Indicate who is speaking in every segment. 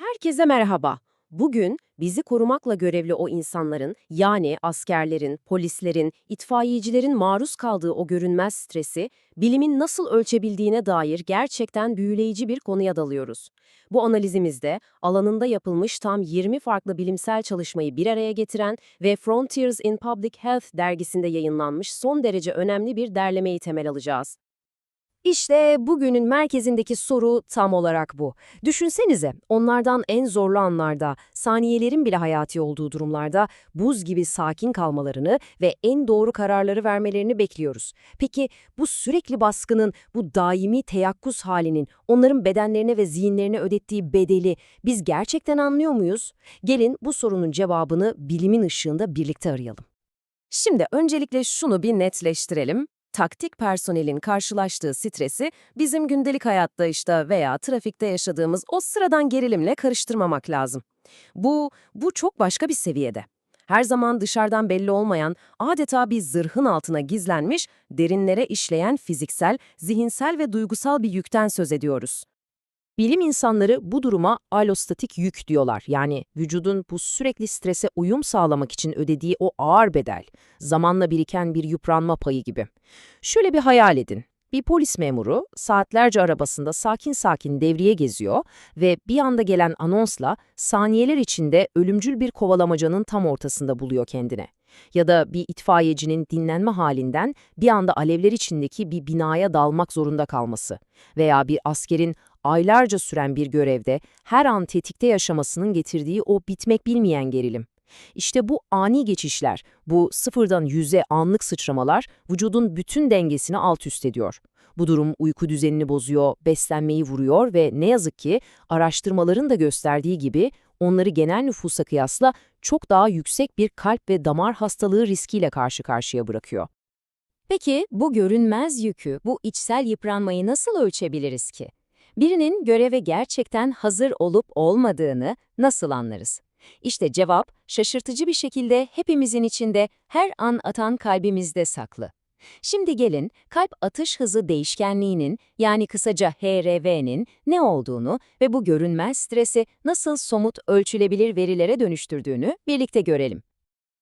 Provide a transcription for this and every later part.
Speaker 1: Herkese merhaba. Bugün bizi korumakla görevli o insanların, yani askerlerin, polislerin, itfaiyecilerin maruz kaldığı o görünmez stresi, bilimin nasıl ölçebildiğine dair gerçekten büyüleyici bir konuya dalıyoruz. Bu analizimizde alanında yapılmış tam 20 farklı bilimsel çalışmayı bir araya getiren ve Frontiers in Public Health dergisinde yayınlanmış son derece önemli bir derlemeyi temel alacağız. İşte bugünün merkezindeki soru tam olarak bu. Düşünsenize, onlardan en zorlu anlarda, saniyelerin bile hayati olduğu durumlarda buz gibi sakin kalmalarını ve en doğru kararları vermelerini bekliyoruz. Peki bu sürekli baskının, bu daimi teyakkuz halinin onların bedenlerine ve zihinlerine ödettiği bedeli biz gerçekten anlıyor muyuz? Gelin bu sorunun cevabını bilimin ışığında birlikte arayalım. Şimdi öncelikle şunu bir netleştirelim. Taktik personelin karşılaştığı stresi bizim gündelik hayatta işte veya trafikte yaşadığımız o sıradan gerilimle karıştırmamak lazım. Bu, bu çok başka bir seviyede. Her zaman dışarıdan belli olmayan, adeta bir zırhın altına gizlenmiş, derinlere işleyen fiziksel, zihinsel ve duygusal bir yükten söz ediyoruz. Bilim insanları bu duruma alostatik yük diyorlar. Yani vücudun bu sürekli strese uyum sağlamak için ödediği o ağır bedel, zamanla biriken bir yıpranma payı gibi. Şöyle bir hayal edin. Bir polis memuru saatlerce arabasında sakin sakin devriye geziyor ve bir anda gelen anonsla saniyeler içinde ölümcül bir kovalamacanın tam ortasında buluyor kendine. Ya da bir itfaiyecinin dinlenme halinden bir anda alevler içindeki bir binaya dalmak zorunda kalması veya bir askerin aylarca süren bir görevde her an tetikte yaşamasının getirdiği o bitmek bilmeyen gerilim. İşte bu ani geçişler, bu sıfırdan yüze anlık sıçramalar vücudun bütün dengesini alt üst ediyor. Bu durum uyku düzenini bozuyor, beslenmeyi vuruyor ve ne yazık ki araştırmaların da gösterdiği gibi onları genel nüfusa kıyasla çok daha yüksek bir kalp ve damar hastalığı riskiyle karşı karşıya bırakıyor. Peki bu görünmez yükü, bu içsel yıpranmayı nasıl ölçebiliriz ki? Birinin göreve gerçekten hazır olup olmadığını nasıl anlarız? İşte cevap şaşırtıcı bir şekilde hepimizin içinde her an atan kalbimizde saklı. Şimdi gelin kalp atış hızı değişkenliğinin yani kısaca HRV'nin ne olduğunu ve bu görünmez stresi nasıl somut ölçülebilir verilere dönüştürdüğünü birlikte görelim.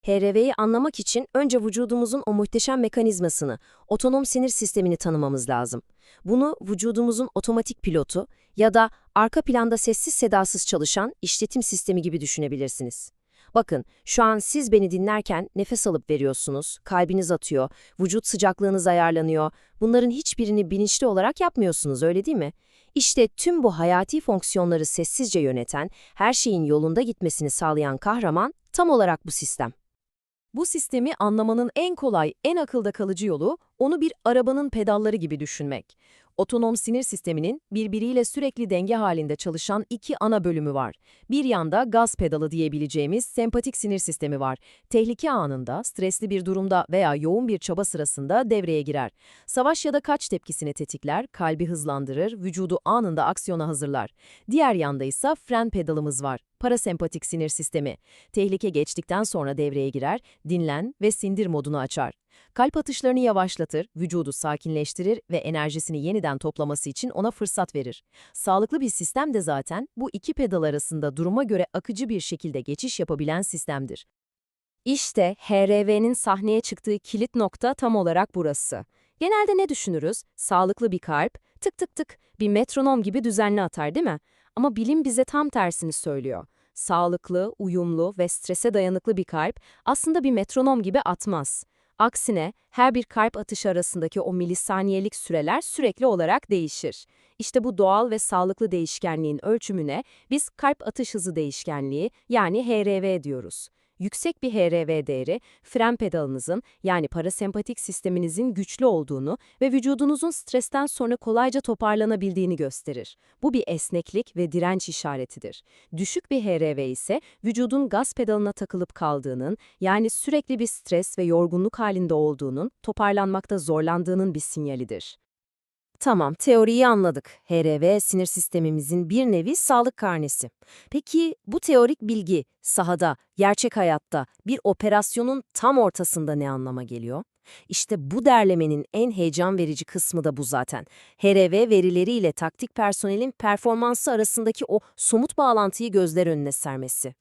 Speaker 1: HRV'yi anlamak için önce vücudumuzun o muhteşem mekanizmasını, otonom sinir sistemini tanımamız lazım. Bunu vücudumuzun otomatik pilotu ya da arka planda sessiz sedasız çalışan işletim sistemi gibi düşünebilirsiniz. Bakın, şu an siz beni dinlerken nefes alıp veriyorsunuz, kalbiniz atıyor, vücut sıcaklığınız ayarlanıyor. Bunların hiçbirini bilinçli olarak yapmıyorsunuz, öyle değil mi? İşte tüm bu hayati fonksiyonları sessizce yöneten, her şeyin yolunda gitmesini sağlayan kahraman tam olarak bu sistem. Bu sistemi anlamanın en kolay, en akılda kalıcı yolu onu bir arabanın pedalları gibi düşünmek. Otonom sinir sisteminin birbiriyle sürekli denge halinde çalışan iki ana bölümü var. Bir yanda gaz pedalı diyebileceğimiz sempatik sinir sistemi var. Tehlike anında, stresli bir durumda veya yoğun bir çaba sırasında devreye girer. Savaş ya da kaç tepkisini tetikler, kalbi hızlandırır, vücudu anında aksiyona hazırlar. Diğer yanda ise fren pedalımız var. Parasempatik sinir sistemi. Tehlike geçtikten sonra devreye girer, dinlen ve sindir modunu açar. Kalp atışlarını yavaşlatır, vücudu sakinleştirir ve enerjisini yeniden toplaması için ona fırsat verir. Sağlıklı bir sistem de zaten bu iki pedal arasında duruma göre akıcı bir şekilde geçiş yapabilen sistemdir. İşte HRV'nin sahneye çıktığı kilit nokta tam olarak burası. Genelde ne düşünürüz? Sağlıklı bir kalp, tık tık tık, bir metronom gibi düzenli atar değil mi? Ama bilim bize tam tersini söylüyor. Sağlıklı, uyumlu ve strese dayanıklı bir kalp aslında bir metronom gibi atmaz. Aksine her bir kalp atışı arasındaki o milisaniyelik süreler sürekli olarak değişir. İşte bu doğal ve sağlıklı değişkenliğin ölçümüne biz kalp atış hızı değişkenliği yani HRV diyoruz. Yüksek bir HRV değeri, fren pedalınızın yani parasempatik sisteminizin güçlü olduğunu ve vücudunuzun stresten sonra kolayca toparlanabildiğini gösterir. Bu bir esneklik ve direnç işaretidir. Düşük bir HRV ise vücudun gaz pedalına takılıp kaldığının, yani sürekli bir stres ve yorgunluk halinde olduğunun, toparlanmakta zorlandığının bir sinyalidir. Tamam, teoriyi anladık. HRV sinir sistemimizin bir nevi sağlık karnesi. Peki bu teorik bilgi sahada, gerçek hayatta bir operasyonun tam ortasında ne anlama geliyor? İşte bu derlemenin en heyecan verici kısmı da bu zaten. HRV verileriyle taktik personelin performansı arasındaki o somut bağlantıyı gözler önüne sermesi.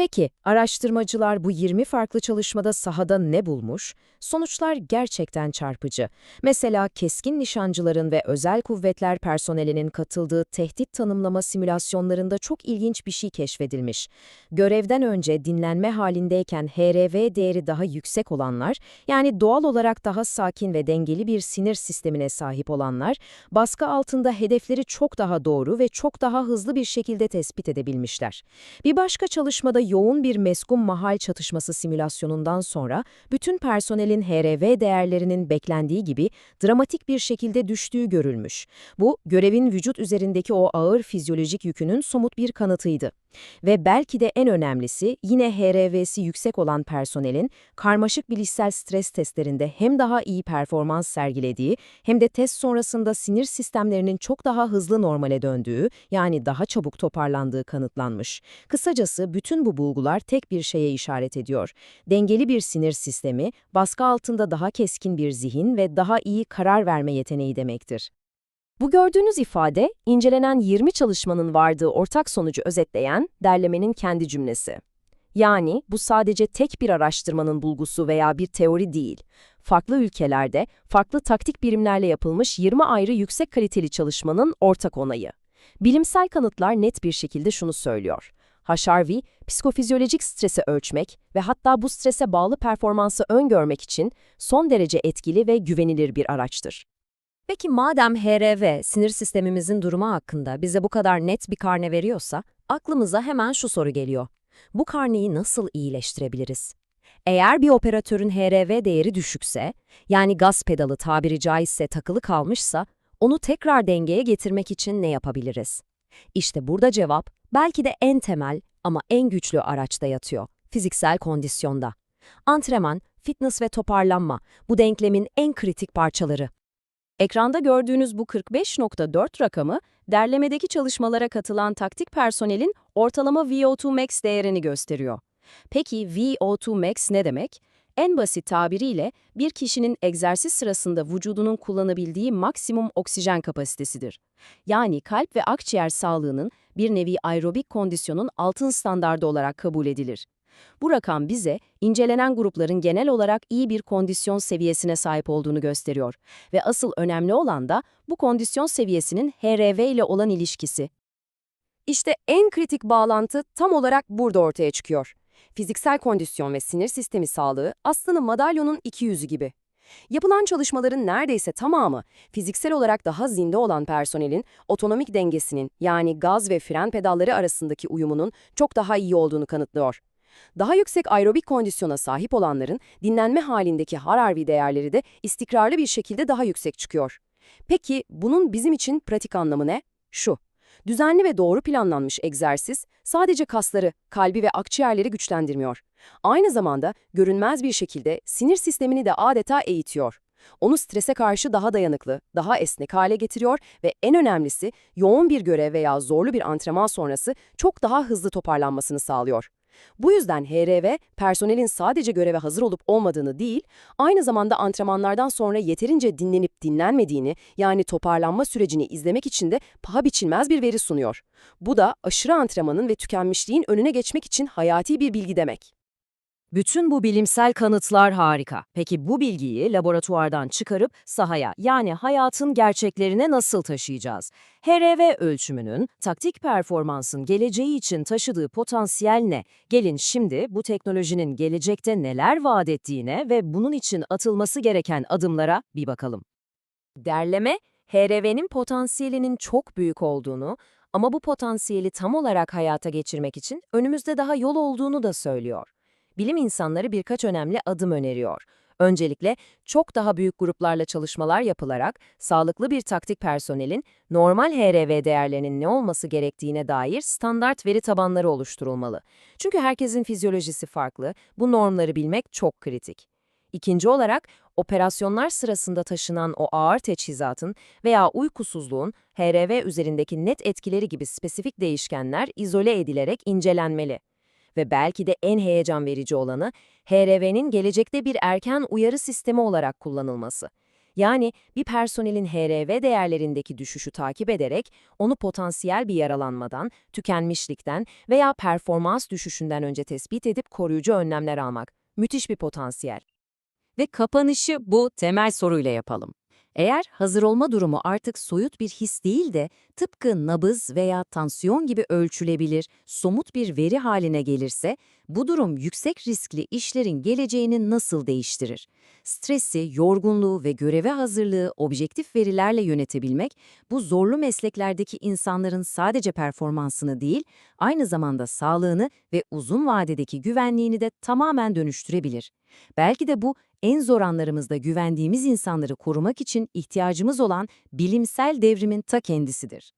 Speaker 1: Peki, araştırmacılar bu 20 farklı çalışmada sahada ne bulmuş? Sonuçlar gerçekten çarpıcı. Mesela keskin nişancıların ve özel kuvvetler personelinin katıldığı tehdit tanımlama simülasyonlarında çok ilginç bir şey keşfedilmiş. Görevden önce dinlenme halindeyken HRV değeri daha yüksek olanlar, yani doğal olarak daha sakin ve dengeli bir sinir sistemine sahip olanlar, baskı altında hedefleri çok daha doğru ve çok daha hızlı bir şekilde tespit edebilmişler. Bir başka çalışmada yoğun bir meskun mahal çatışması simülasyonundan sonra bütün personelin HRV değerlerinin beklendiği gibi dramatik bir şekilde düştüğü görülmüş. Bu, görevin vücut üzerindeki o ağır fizyolojik yükünün somut bir kanıtıydı. Ve belki de en önemlisi yine HRV'si yüksek olan personelin karmaşık bilişsel stres testlerinde hem daha iyi performans sergilediği hem de test sonrasında sinir sistemlerinin çok daha hızlı normale döndüğü yani daha çabuk toparlandığı kanıtlanmış. Kısacası bütün bu bulgular tek bir şeye işaret ediyor. Dengeli bir sinir sistemi, baskı altında daha keskin bir zihin ve daha iyi karar verme yeteneği demektir. Bu gördüğünüz ifade, incelenen 20 çalışmanın vardığı ortak sonucu özetleyen derlemenin kendi cümlesi. Yani bu sadece tek bir araştırmanın bulgusu veya bir teori değil. Farklı ülkelerde, farklı taktik birimlerle yapılmış 20 ayrı yüksek kaliteli çalışmanın ortak onayı. Bilimsel kanıtlar net bir şekilde şunu söylüyor. HRV, psikofizyolojik stresi ölçmek ve hatta bu strese bağlı performansı öngörmek için son derece etkili ve güvenilir bir araçtır. Peki madem HRV, sinir sistemimizin durumu hakkında bize bu kadar net bir karne veriyorsa, aklımıza hemen şu soru geliyor. Bu karneyi nasıl iyileştirebiliriz? Eğer bir operatörün HRV değeri düşükse, yani gaz pedalı tabiri caizse takılı kalmışsa, onu tekrar dengeye getirmek için ne yapabiliriz? İşte burada cevap, belki de en temel ama en güçlü araçta yatıyor, fiziksel kondisyonda. Antrenman, fitness ve toparlanma, bu denklemin en kritik parçaları. Ekranda gördüğünüz bu 45.4 rakamı, derlemedeki çalışmalara katılan taktik personelin ortalama VO2 max değerini gösteriyor. Peki VO2 max ne demek? En basit tabiriyle bir kişinin egzersiz sırasında vücudunun kullanabildiği maksimum oksijen kapasitesidir. Yani kalp ve akciğer sağlığının bir nevi aerobik kondisyonun altın standardı olarak kabul edilir. Bu rakam bize incelenen grupların genel olarak iyi bir kondisyon seviyesine sahip olduğunu gösteriyor ve asıl önemli olan da bu kondisyon seviyesinin HRV ile olan ilişkisi. İşte en kritik bağlantı tam olarak burada ortaya çıkıyor. Fiziksel kondisyon ve sinir sistemi sağlığı aslında madalyonun iki yüzü gibi. Yapılan çalışmaların neredeyse tamamı fiziksel olarak daha zinde olan personelin otonomik dengesinin yani gaz ve fren pedalları arasındaki uyumunun çok daha iyi olduğunu kanıtlıyor. Daha yüksek aerobik kondisyona sahip olanların dinlenme halindeki HRV değerleri de istikrarlı bir şekilde daha yüksek çıkıyor. Peki bunun bizim için pratik anlamı ne? Şu. Düzenli ve doğru planlanmış egzersiz sadece kasları, kalbi ve akciğerleri güçlendirmiyor. Aynı zamanda görünmez bir şekilde sinir sistemini de adeta eğitiyor. Onu strese karşı daha dayanıklı, daha esnek hale getiriyor ve en önemlisi yoğun bir görev veya zorlu bir antrenman sonrası çok daha hızlı toparlanmasını sağlıyor. Bu yüzden HRV, personelin sadece göreve hazır olup olmadığını değil, aynı zamanda antrenmanlardan sonra yeterince dinlenip dinlenmediğini, yani toparlanma sürecini izlemek için de paha biçilmez bir veri sunuyor. Bu da aşırı antrenmanın ve tükenmişliğin önüne geçmek için hayati bir bilgi demek. Bütün bu bilimsel kanıtlar harika. Peki bu bilgiyi laboratuvardan çıkarıp sahaya yani hayatın gerçeklerine nasıl taşıyacağız? HRV ölçümünün taktik performansın geleceği için taşıdığı potansiyel ne? Gelin şimdi bu teknolojinin gelecekte neler vaat ettiğine ve bunun için atılması gereken adımlara bir bakalım. Derleme, HRV'nin potansiyelinin çok büyük olduğunu ama bu potansiyeli tam olarak hayata geçirmek için önümüzde daha yol olduğunu da söylüyor bilim insanları birkaç önemli adım öneriyor. Öncelikle çok daha büyük gruplarla çalışmalar yapılarak sağlıklı bir taktik personelin normal HRV değerlerinin ne olması gerektiğine dair standart veri tabanları oluşturulmalı. Çünkü herkesin fizyolojisi farklı, bu normları bilmek çok kritik. İkinci olarak, operasyonlar sırasında taşınan o ağır teçhizatın veya uykusuzluğun HRV üzerindeki net etkileri gibi spesifik değişkenler izole edilerek incelenmeli. Ve belki de en heyecan verici olanı, HRV'nin gelecekte bir erken uyarı sistemi olarak kullanılması. Yani bir personelin HRV değerlerindeki düşüşü takip ederek onu potansiyel bir yaralanmadan, tükenmişlikten veya performans düşüşünden önce tespit edip koruyucu önlemler almak. Müthiş bir potansiyel.
Speaker 2: Ve kapanışı bu temel soruyla yapalım. Eğer hazır olma durumu artık soyut bir his değil de tıpkı nabız veya tansiyon gibi ölçülebilir, somut bir veri haline gelirse, bu durum yüksek riskli işlerin geleceğini nasıl değiştirir? Stresi, yorgunluğu ve göreve hazırlığı objektif verilerle yönetebilmek, bu zorlu mesleklerdeki insanların sadece performansını değil, aynı zamanda sağlığını ve uzun vadedeki güvenliğini de tamamen dönüştürebilir. Belki de bu en zor anlarımızda güvendiğimiz insanları korumak için ihtiyacımız olan bilimsel devrimin ta kendisidir.